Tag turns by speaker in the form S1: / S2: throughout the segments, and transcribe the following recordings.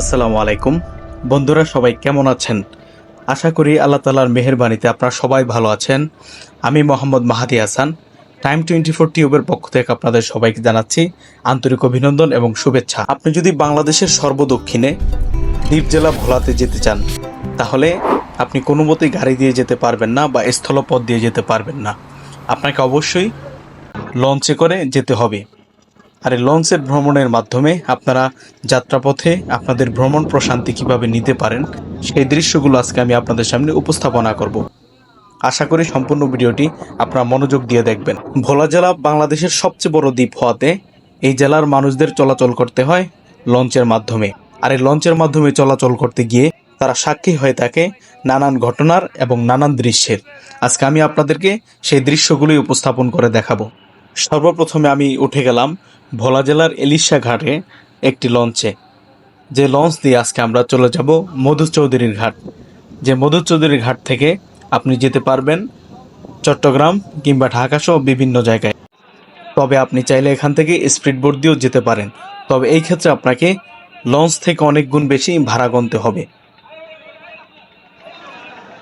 S1: আসসালামু আলাইকুম। বন্ধুরা, সবাই কেমন আছেন? আশা করি আল্লাহ তালার মেহেরবানিতে আপনারা সবাই ভালো আছেন। আমি Mohammad Mahadi Hasan, time twenty four টিউবের পক্ষ থেকে আপনাদের সবাইকে জানাচ্ছি আন্তরিক অভিনন্দন এবং শুভেচ্ছা। আপনি যদি বাংলাদেশের সর্বদক্ষিণে দ্বীপ জেলা ভোলাতে যেতে চান, তাহলে আপনি কোনো মতেই গাড়ি দিয়ে যেতে পারবেন না বা স্থলপথ দিয়ে যেতে পারবেন না। আপনাকে অবশ্যই লঞ্চে করে যেতে হবে। আর এই লঞ্চের ভ্রমণের মাধ্যমে আপনারা যাত্রাপথে আপনাদের ভ্রমণ প্রশান্তি কীভাবে নিতে পারেন, সেই দৃশ্যগুলো আজকে আমি আপনাদের সামনে উপস্থাপনা করব। আশা করি সম্পূর্ণ ভিডিওটি আপনারা মনোযোগ দিয়ে দেখবেন। ভোলা জেলা বাংলাদেশের সবচেয়ে বড় দ্বীপ হওয়াতে এই জেলার মানুষদের চলাচল করতে হয় লঞ্চের মাধ্যমে। আর এই লঞ্চের মাধ্যমে চলাচল করতে গিয়ে তারা সাক্ষী হয়ে থাকে নানান ঘটনার এবং নানান দৃশ্যের। আজকে আমি আপনাদেরকে সেই দৃশ্যগুলোই উপস্থাপন করে দেখাবো। সর্বপ্রথমে আমি উঠে গেলাম ভোলা জেলার এলিশা ঘাটে একটি লঞ্চে। যে লঞ্চ দিয়ে আজকে আমরা চলে যাব মধু চৌধুরীর ঘাট। যে মধু চৌধুরীর ঘাট থেকে আপনি যেতে পারবেন চট্টগ্রাম কিংবা ঢাকা সহ বিভিন্ন জায়গায়। তবে আপনি চাইলে এখান থেকে স্পিড বোট দিয়েও যেতে পারেন। তবে এই ক্ষেত্রে আপনাকে লঞ্চ থেকে অনেক গুণ বেশি ভাড়া গুনতে হবে।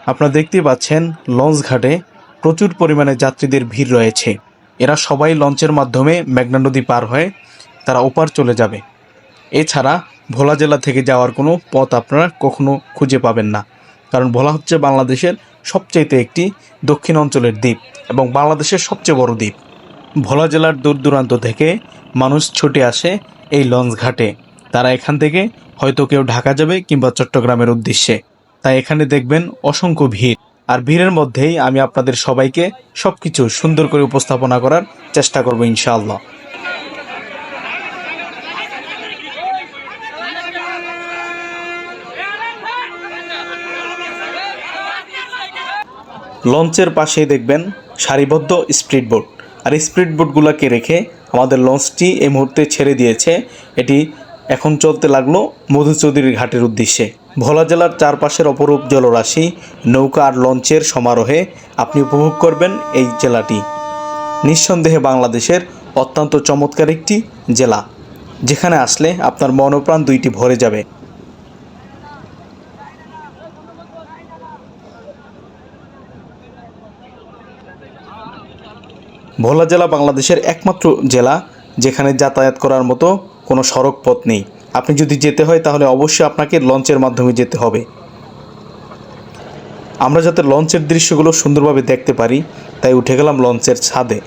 S1: আপনারা দেখতেই পাচ্ছেন লঞ্চ ঘাটে প্রচুর পরিমাণে যাত্রীদের ভিড় রয়েছে। এরা সবাই লঞ্চের মাধ্যমে মেঘনা নদী পার হয়ে তারা ওপার চলে যাবে। এছাড়া ভোলা জেলা থেকে যাওয়ার কোনো পথ আপনারা কখনো খুঁজে পাবেন না। কারণ ভোলা হচ্ছে বাংলাদেশের সবচাইতে একটি দক্ষিণ অঞ্চলের দ্বীপ এবং বাংলাদেশের সবচেয়ে বড় দ্বীপ। ভোলা জেলার দূর দূরান্ত থেকে মানুষ ছুটে আসে এই লঞ্চ ঘাটে। তারা এখান থেকে হয়তো কেউ ঢাকা যাবে কিংবা চট্টগ্রামের উদ্দেশ্যে। তাই এখানে দেখবেন অসংখ্য ভিড়। আর ভিড়ের মধ্যেই আমি আপনাদের সবাইকে সবকিছু সুন্দর করে উপস্থাপনা করার চেষ্টা করব ইনশাআল্লাহ। লঞ্চের পাশেই দেখবেন সারিবদ্ধ স্পিড বোট। আর স্পিড বোটগুলোকে রেখে আমাদের লঞ্চটি এই মুহূর্তে ছেড়ে দিয়েছে। এটি এখন চলতে লাগল মধুচৌধুরীর ঘাটের উদ্দেশ্যে। ভোলা জেলার চারপাশের অপরূপ জলরাশি, নৌকা আর লঞ্চের সমারোহে আপনি উপভোগ করবেন এই জেলাটি। নিঃসন্দেহে বাংলাদেশের অত্যন্ত চমৎকার একটি জেলা, যেখানে আসলে আপনার মনোপ্রাণ দুইটি ভরে যাবে। ভোলা জেলা বাংলাদেশের একমাত্র জেলা, যেখানে যাতায়াত করার মতো কোনো সড়ক পথ নেই। আপনি যদি যেতে হয়, তাহলে অবশ্যই আপনাকে লঞ্চের মাধ্যমে যেতে হবে। আমরা যাতে লঞ্চের দৃশ্যগুলো সুন্দরভাবে দেখতে পারি, তাই উঠে গেলাম লঞ্চের ছাদে।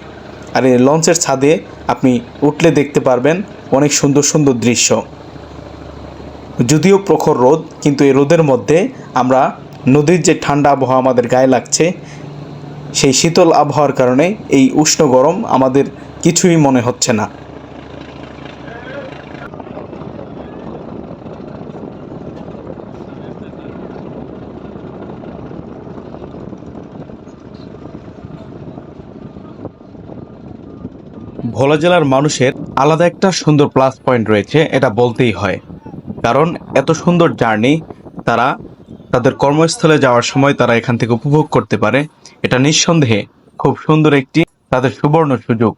S1: আর এই লঞ্চের ছাদে আপনি উঠলে দেখতে পারবেন অনেক সুন্দর সুন্দর দৃশ্য। যদিও প্রখর রোদ, কিন্তু এই রোদের মধ্যে আমরা নদীর যে ঠান্ডা আবহাওয়া আমাদের গায়ে লাগছে, সেই শীতল আবহাওয়ার কারণে এই উষ্ণ গরম আমাদের কিছুই মনে হচ্ছে না। ভোলা জেলার মানুষের আলাদা একটা সুন্দর প্লাস পয়েন্ট রয়েছে, এটা বলতেই হয়। কারণ এত সুন্দর জার্নি তারা তাদের কর্মস্থলে যাওয়ার সময় তারা এখান থেকে উপভোগ করতে পারে। এটা নিঃসন্দেহে খুব সুন্দর একটি তাদের সুবর্ণ সুযোগ।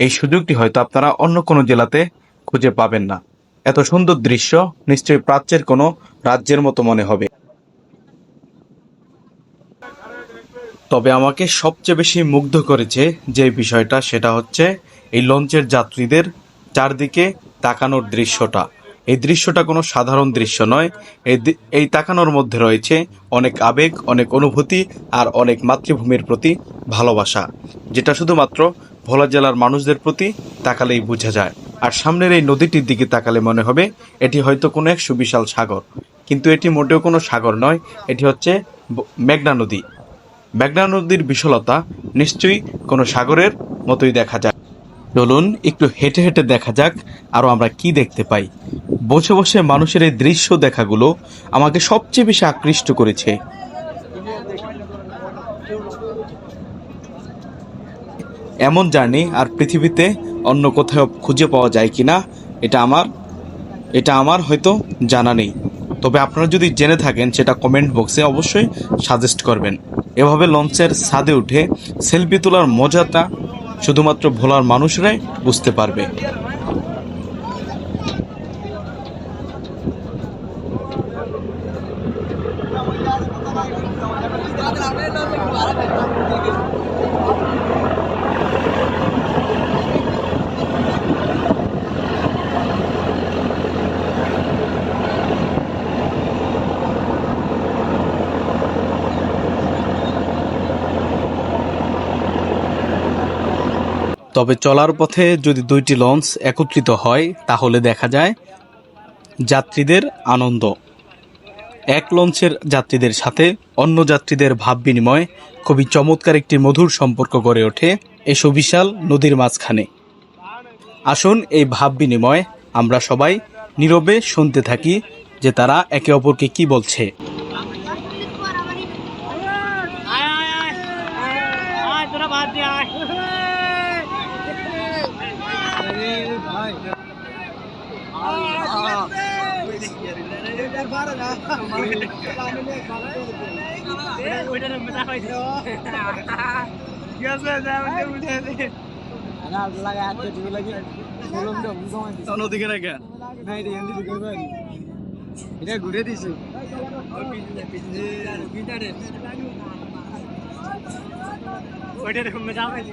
S1: এই সুযোগটি হয়তো আপনারা অন্য কোনো জেলাতে খুঁজে পাবেন না। এত সুন্দর দৃশ্য নিশ্চয়ই প্রাচ্যের কোনো রাজ্যের মতো মনে হবে। তবে আমাকে সবচেয়ে বেশি মুগ্ধ করেছে যে বিষয়টা, সেটা হচ্ছে এই লঞ্চের যাত্রীদের চারদিকে তাকানোর দৃশ্যটা। এই দৃশ্যটা কোনো সাধারণ দৃশ্য নয়। এই এই তাকানোর মধ্যে রয়েছে অনেক আবেগ, অনেক অনুভূতি আর অনেক মাতৃভূমির প্রতি ভালোবাসা, যেটা শুধুমাত্র ভোলা জেলার মানুষদের প্রতি তাকালেই বোঝা যায়। আর সামনের এই নদীটির দিকে তাকালে মনে হবে এটি হয়তো কোনো এক সুবিশাল সাগর। কিন্তু এটি মোটেও কোনো সাগর নয়, এটি হচ্ছে মেঘনা নদী। মেঘনা নদীর বিশালতা নিশ্চয়ই কোনো সাগরের মতোই দেখা যায়। চলুন একটু হেঁটে হেঁটে দেখা যাক আরও আমরা কি দেখতে পাই। বসে বসে মানুষের এই দৃশ্য দেখাগুলো আমাকে সবচেয়ে বেশি আকৃষ্ট করেছে। এমন জার্নি আর পৃথিবীতে অন্য কোথাও খুঁজে পাওয়া যায় কিনা, এটা আমার এটা আমার হয়তো জানা নেই। তবে আপনারা যদি জেনে থাকেন সেটা কমেন্ট বক্সে অবশ্যই সাজেস্ট করবেন। এভাবে লঞ্চের ছাদে উঠে সেলফি তোলার মজাটা শুধুমাত্র ভোলার মানুষরাই বুঝতে পারবে। তবে চলার পথে যদি দুইটি লঞ্চ একত্রিত হয়, তাহলে দেখা যায় যাত্রীদের আনন্দ। এক লঞ্চের যাত্রীদের সাথে অন্য যাত্রীদের ভাব বিনিময় খুবই চমৎকার একটি মধুর সম্পর্ক গড়ে ওঠে এই সুবিশাল নদীর মাঝখানে। আসুন এই ভাব বিনিময় আমরা সবাই নীরবে শুনতে থাকি যে তারা একে অপরকে কি বলছে।
S2: এটা ঘুরে দিছে
S3: ওইটা মজা হয়েছে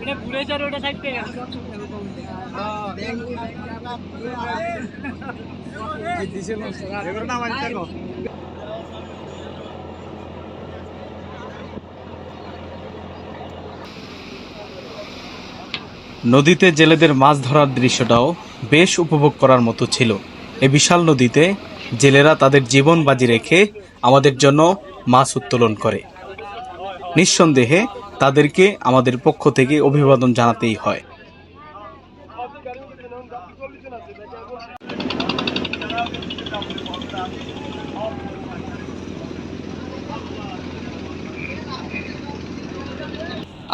S2: এটা ঘুরে
S3: যার ওটা সাইড
S1: নদীতে জেলেদের মাছ ধরার দৃশ্যটাও বেশ উপভোগ করার মতো ছিল। এ বিশাল নদীতে জেলেরা তাদের জীবন বাজি রেখে আমাদের জন্য মাছ উত্তোলন করে। নিঃসন্দেহে তাদেরকে আমাদের পক্ষ থেকে অভিবাদন জানাতেই হয়।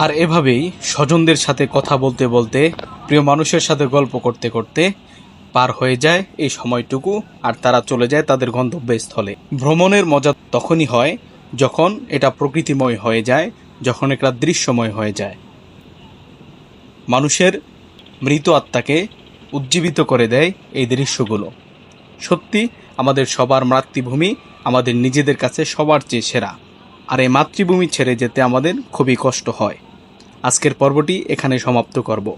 S1: আর এভাবেই স্বজনদের সাথে কথা বলতে বলতে, প্রিয় মানুষের সাথে গল্প করতে করতে পার হয়ে যায় এই সময়টুকু আর তারা চলে যায় তাদের গন্তব্যস্থলে। ভ্রমণের মজা তখনই হয় যখন এটা প্রকৃতিময় হয়ে যায় যখন একরা দৃশ্যময় হয়ে যায়। মানুষের মৃত আত্মাকে উজ্জীবিত করে দেয় এই দৃশ্যগুলো। সত্যি, আমাদের সবার মাতৃভূমি আমাদের নিজেদের কাছে সবার চেয়ে সেরা। আর এই মাতৃভূমি ছেড়ে যেতে আমাদের খুবই কষ্ট হয়। আজকের পর্বটি এখানে সমাপ্ত করব।